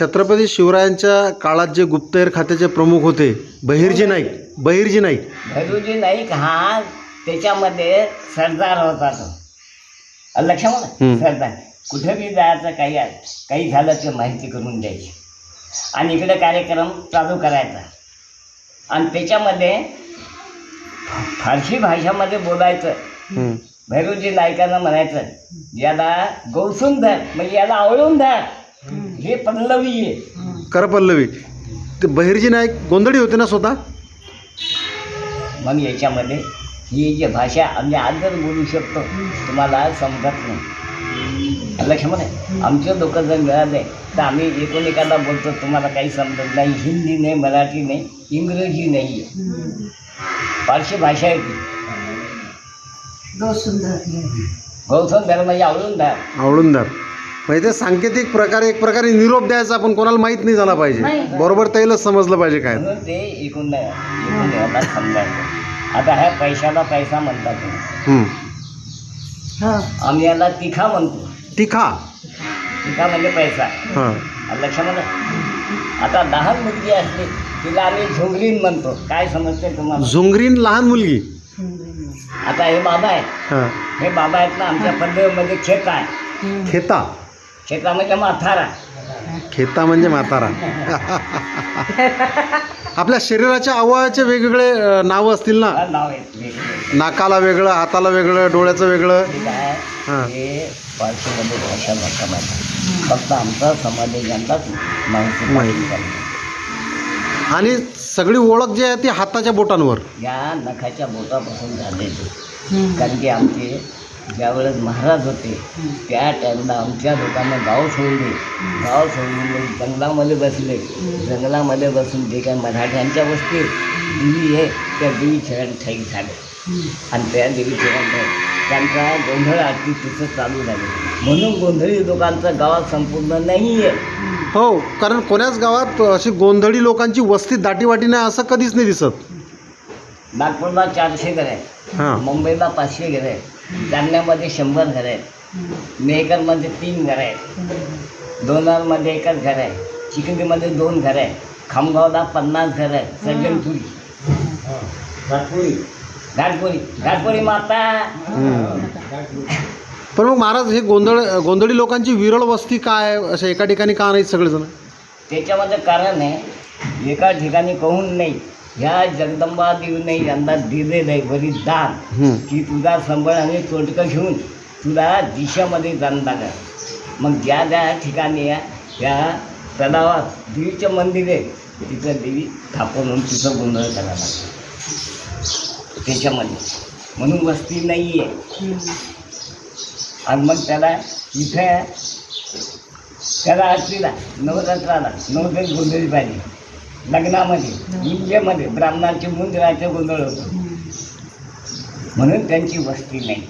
छत्रपती शिवरायांच्या काळात जे गुप्तहेर खात्याचे प्रमुख होते बहिर्जी नाईक बहिर्जी नाईक. भैरूजी नाईक हा त्याच्यामध्ये सरदार होता तो. हम्म. सरदार. कुठे बी जायचं काही काही झालं ते माहिती करून द्यायची. आणि इकडे कार्यक्रम चालू करायचा. आणि त्याच्यामध्ये फारसी भाषामध्ये बोलायचं. हं. भैरूजी नायकानं म्हणायचं याला गौसून धर म्हणजे याला आवळून धर हे पल्लवी आहे. करपल्लवी ते बहिर्जी नाईक गोंधळी होते ना स्वतः? मग याच्यामध्ये ही जी भाषा आम्ही आज जर बोलू शकतो तुम्हाला समजत नाही. लक्षामध्ये आमचे लोक जर मिळाले तर आम्ही एकूण एखादा बोलतो तुम्हाला काही समजत नाही. हिंदी नाही मराठी नाही इंग्रजी नाही आहे फारशी भाषा आहे ती. गौतम धर्म म्हणजे आवडून द्या आवडूनदार म्हणजे ते सांकेतिक प्रकारे एक प्रकारे निरोप द्यायचा आपण कोणाला माहीत नाही झाला पाहिजे. बरोबर त्यालाच समजलं पाहिजे काय. म्हणून ते एकूण एकूण याला समजायचं. आता ह्या पैशाला पैसा म्हणतात. तुम्ही. हं. आम्ही याला तिखा म्हणतो. तिखा? तिखा म्हणजे पैसा. हां. लक्षामध्ये आता लहान मुलगी असते तिला आम्ही झोंगरीन म्हणतो. काय समजते तुम्हाला? झुंगरीन लहान मुलगी? आता हे बाबा आहेत. हां. हे बाबा आहेत ना आमच्या पद्धतीमध्ये खेत आहे. खेता? खेता म्हणजे माथारा खेता म्हणजे म्हातारा आपल्या शरीराच्या अवयवाचे वेगवेगळे अ, नावं असतील ना नाव वेगवेगळे. नाकाला वेगळं हाताला वेगळं डोळ्याचं वेगळं ठीक आहे हां. हे पारशीमध्ये भाषा भाषा माहिती फक्त आमचा समाज यांनाच माहिती माहिती. पाहिजे. आणि सगळी ओळख जी आहे ती हाताच्या बोटांवर या नखाच्या बोटापासून झालेली कारण की आमचे ज्यावेळेस महाराज होते त्या टाईमला आमच्या लोकांना गाव सोडले. गाव सोडले जंगलामध्ये बसले. जंगलामध्ये बसून जे काही मराठ्यांच्या वस्ती देवी आहे त्या देवी ठाईक झाले. आणि त्या देवी खेळायला त्यांचा गोंधळ आरती तिथं चालू झाली. म्हणून गोंधळी लोकांचं गावात संपूर्ण नाही आहे हो कारण कोण्याच गावात अशी गोंधळी लोकांची वस्ती दाटीवाटी नाही असं कधीच नाही दिसत. नागपूरला चारशे घर आहे हां. मुंबईला पाचशे घरं आहेत. जालन्यामध्ये शंभर घरं आहेत. मेहकरमध्ये तीन घरं आहेत. दोनारमध्ये एकच घर आहे. चिखलीमध्ये दोन घरं आहे खामगावला पन्नास घरं आहेत. सज्जनपुरी घाटपुरी. घाटपुरी. घाटपुरी माता. पण मग महाराज हे गोंधळ गोंधळी लोकांची विरळ वस्ती काय? अशा एका ठिकाणी का नाहीत सगळेजण? त्याच्यामध्ये कारण आहे एका ठिकाणी कहून नाही. ह्या जगदंबा देवीने यंदा दिलेलं आहे बलिदान हं. की तुझा संबळ आणि तोटकं घेऊन तुला दिशामध्ये जाणं लागेल मग ज्या ज्या ठिकाणी या त्या तलावात देवीचं मंदिर आहे तिथं देवी होऊन तिथं गोंधळ करायला लागतो. त्याच्यामध्ये. म्हणून वस्ती नाही आहे आणि मग त्याला इथे त्याला आरतीला नवरात्राला नवदल गोंधळी पाहिजे. लग्नामध्ये इंजेमध्ये ब्राह्मणाचे मुंज राहायचं गोंधळ होतो. म्हणून त्यांची वस्ती नाही.